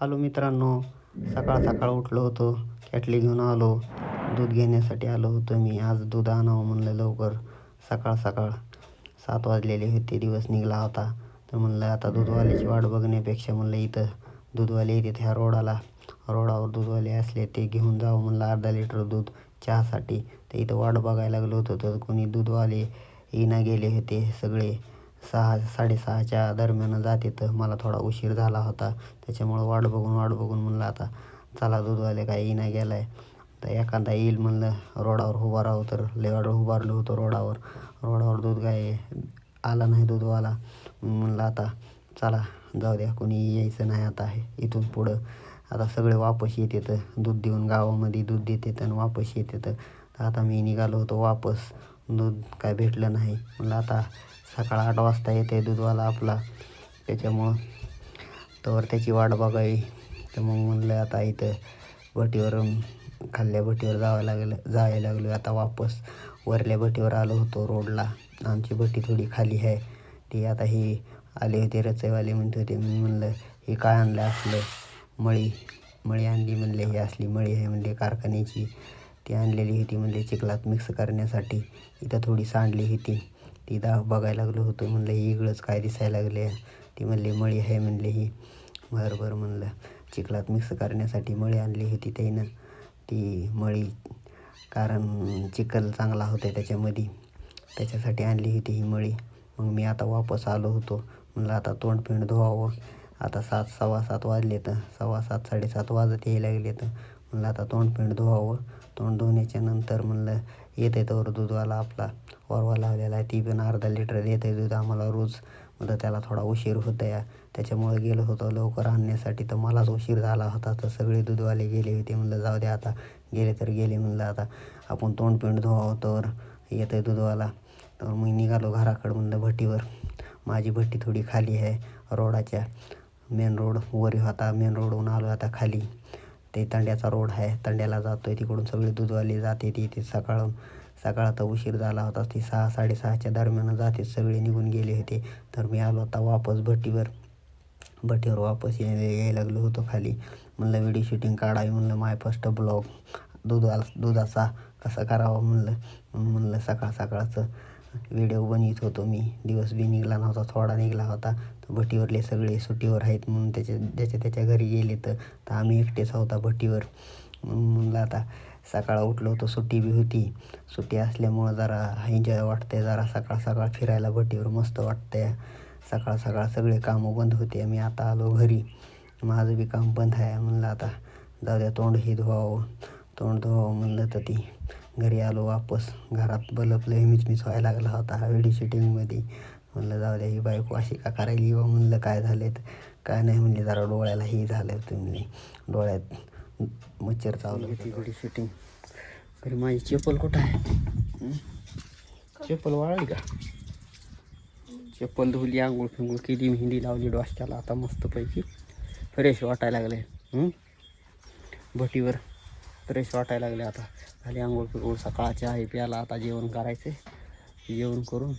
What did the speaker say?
आलो मित्रांनो. सकाळ सकाळ उठलो होतो. कॅटली घेऊन आलो. दूध घेण्यासाठी आलो होतो मी. आज दूध आणावं म्हणलं लवकर. सकाळ सकाळ सात वाजलेले होते. दिवस निघाला होता. तर म्हणलं आता दूधवाल्याची वाट बघण्यापेक्षा म्हणलं इथं दूधवाले येतात ह्या रोडाला. रोडावर दूधवाले असले ते घेऊन जावं म्हणलं. अर्धा लिटर दूध चहासाठी. तर इथं वाट बघायला लागलो होतो. तर कोणी दूधवाले येणं गेले होते सगळे. सहा साडेसहाच्या दरम्यान जाते तर मला थोडा उशीर झाला होता. त्याच्यामुळं वाट बघून वाट बघून म्हणलं आता चला दूधवाले काय येईना गेलाय. तर एखादा येईल म्हणलं रोडावर उभा राहू तर. लेवाड उभारलो होतो रोडावर. रोडावर दूध काय आला नाही दूधवाला. म्हणलं आता चला जाऊ द्या कोणी यायचं नाही आता हे इथून पुढं. आता सगळे वापस येतात दूध देऊन गावामध्ये दूध देते आणि वापस येते. तर आता मी निघालो होतो वापस. दूध काय भेटलं नाही. म्हणलं आता सकाळ आठ वाजता येते दूधवाला आपला. त्याच्यामुळं तर त्याची वाट बघावी. तर मग म्हणलं आता इथं भटीवर खाल्ल्या भटीवर जावं लागलं जायला लागलो. आता वापस वरल्या भटीवर आलो होतो रोडला. आमची भट्टी थोडी खाली आहे. ती आता ही आले होते रचईवाले म्हणत होते. मी म्हणलं हे काय आणलं असलं? मळी मळी आणली म्हणले ही असली मळी आहे म्हणले कारखान्याची. ती आणलेली होती. म्हणजे चिखलात मिक्स करण्यासाठी इथं थोडी सांडली होती. ती दा बघायला लागलो होतो. म्हणलं ही इकडंच काय दिसायला लागले ती म्हणली मळी आहे म्हणले ही. बरं बरं म्हणलं. चिखलात मिक्स करण्यासाठी मळी आणली होती त्यानं. ती मळी कारण चिखल चांगला होता त्याच्यामध्ये. त्याच्यासाठी आणली होती ही मळी. मग मी आता वापस आलो होतो. म्हणलं आता तोंड पिंड धुवावं. आता सात सव्वा सात वाजले तर सव्वा सात साडेसात वाजत यायला लागले तर म्हणलं आता तोंड पिंड धुवावं. तोंड धुण्याच्या नंतर म्हणलं येते तर दूधवाला आपला ओरवा लावलेला आहे ती पण अर्धा लिटर देत आहे दूध आम्हाला रोज. म्हणलं त्याला थोडा उशीर होता या त्याच्यामुळं गेलो होतो लवकर आणण्यासाठी तर मलाच उशीर झाला होता तर सगळे दूधवाले गेले होते. म्हणलं जाऊ दे आता गेले तर गेले. म्हणलं आता आपण तोंड पिंड धुवावं तर येतं आहे दूधवाला. तर मग निघालो घराकडं म्हणलं भट्टीवर माझी भट्टी थोडी खाली आहे रोडाच्या मेन रोड वर होता मेन रोडहून आलो आता खाली. ते तंड्याचा रोड आहे. तंड्याला जातो आहे तिकडून सगळी दूधवाली जाते. तिथे सकाळून सकाळ तर उशीर झाला होता. ती सहा साडेसहाच्या दरम्यान जाते. सगळे निघून गेले होते. तर मी आलो आता वापस भट्टीवर. भट्टीवर वापस यायला यायला लागलो होतो खाली. म्हणलं व्हिडिओ शूटिंग काढावी म्हणलं. माय फर्स्ट ब्लॉग दुधा दुधाचा कसा करावा म्हणलं. म्हणलं सकाळ सकाळचं. व्हिडिओ बनवित होतो मी. दिवस बी निघाला नव्हता थोडा निघाला होता. तर भट्टीवरले सगळे सुट्टीवर आहेत म्हणून त्याच्या ज्याच्या त्याच्या घरी गेले तर तर आम्ही एकटेच होता भट्टीवर. म्हणून म्हणलं आता सकाळ उठलो होतो सुट्टी बी होती. सुट्टी असल्यामुळं जरा एन्जॉय वाटते जरा सकाळ सकाळ फिरायला भट्टीवर मस्त वाटतंय. सकाळ सकाळ सगळे कामं बंद होते. मी आता आलो घरी. माझं बी काम बंद आहे. म्हणलं आता जाऊ द्या तोंड हे धुवावं. तोंड धुवावं म्हणलं तर ती घरी आलो वापस. घरात बल्ब लय मिचमिच व्हायला लागला होता. व्हिडिओ शूटिंगमध्ये म्हणलं जाऊ द्या ही बायको अशी का करायली बा? म्हणलं काय झालेत? काय नाही? म्हणले जरा डोळ्याला हे झालं तुम्ही. डोळ्यात मच्छर चावलं. होती व्हिडिओ शूटिंग तरी माझी चप्पल कुठं आहे? चप्पल वाळली का? चप्पल धुली आंघोळ फिंगोळ केली मेहंदी लावली डोसक्याला. आता मस्तपैकी फ्रेश वाटायला लागले भटीवर. फ्रेश वाटायला लागले आता. खाली आंघोळ फिंगोळ सकाळचे आहे प्याला आता जेवण करायचे जेवण करून